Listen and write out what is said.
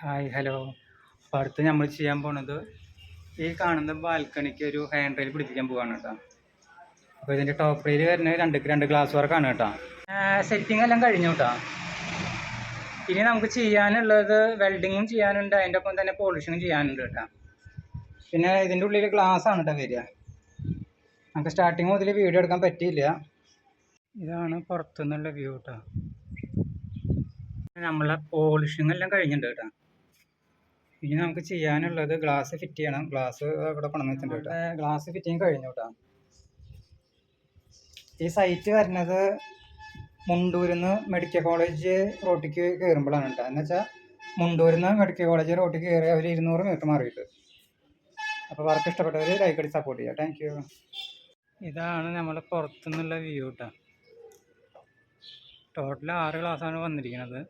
Hi hello. അപ്പോൾ അടുത്ത് നമ്മൾ ചെയ്യാൻ പോണത് ഈ കാണുന്ന ബാൽക്കണിക്ക് ഒരു ഹാൻഡ് റെയിൽ പിടിപ്പിക്കാൻ പോവാണ് കേട്ടോ. അപ്പോൾ ഇതിന്റെ ടോപ്പ് റെയിൽ വരുന്നത് രണ്ട് രണ്ട് ഗ്ലാസ് വർക്കാണ് കേട്ടോ. സെറ്റിംഗ് എല്ലാം കഴിഞ്ഞു കേട്ടോ. ഇനി നമുക്ക് ചെയ്യാനുള്ളത് വെൽഡിങ്ങും ചെയ്യാനുണ്ട് അതിന്റെ ഒപ്പം തന്നെ പോളിഷിങ്ങും ചെയ്യാനുണ്ട് കേട്ടോ. പിന്നെ ഇതിന്റെ ഉള്ളിൽ ഗ്ലാസ് ആണ് കേട്ടോ വരിക. നമുക്ക് സ്റ്റാർട്ടിങ് മുതൽ വീഡിയോ എടുക്കാൻ പറ്റിയില്ല. ഇതാണ് പുറത്തുനിന്നുള്ള വ്യൂ കേട്ടോ. നമ്മളെ പോളിഷിങ് എല്ലാം കഴിഞ്ഞിട്ടുണ്ട് കേട്ടോ. ഇനി നമുക്ക് ചെയ്യാനുള്ളത് ഗ്ലാസ് ഫിറ്റ് ചെയ്യണം. ഗ്ലാസ് ഇവിടെ കൊണ്ടുവന്ന് വെച്ചിട്ടുണ്ട് ഗ്ലാസ് ഫിറ്റിങ് കഴിഞ്ഞു കേട്ടോ ഈ സൈറ്റ് വരുന്നത് മുണ്ടൂരിൽ നിന്ന് മെഡിക്കൽ കോളേജ് റോട്ടിക്ക് കയറുമ്പോഴാണ് കേട്ടോ എന്ന് വെച്ചാൽ മുണ്ടൂരിൽ നിന്ന് മെഡിക്കൽ കോളേജ് റോട്ടിക്ക് കയറി ഒരു ഇരുന്നൂറ് മീറ്റർ മാറിയിട്ട്. അപ്പോൾ വർക്ക് ഇഷ്ടപ്പെട്ടവർ ലൈക്ക് അടി സപ്പോർട്ട് ചെയ്യുക താങ്ക് യു ഇതാണ് നമ്മുടെ പുറത്തുനിന്നുള്ള വ്യൂ കേട്ടോ ടോട്ടൽ ആറ് ഗ്ലാസ്സാണ് വന്നിരിക്കുന്നത്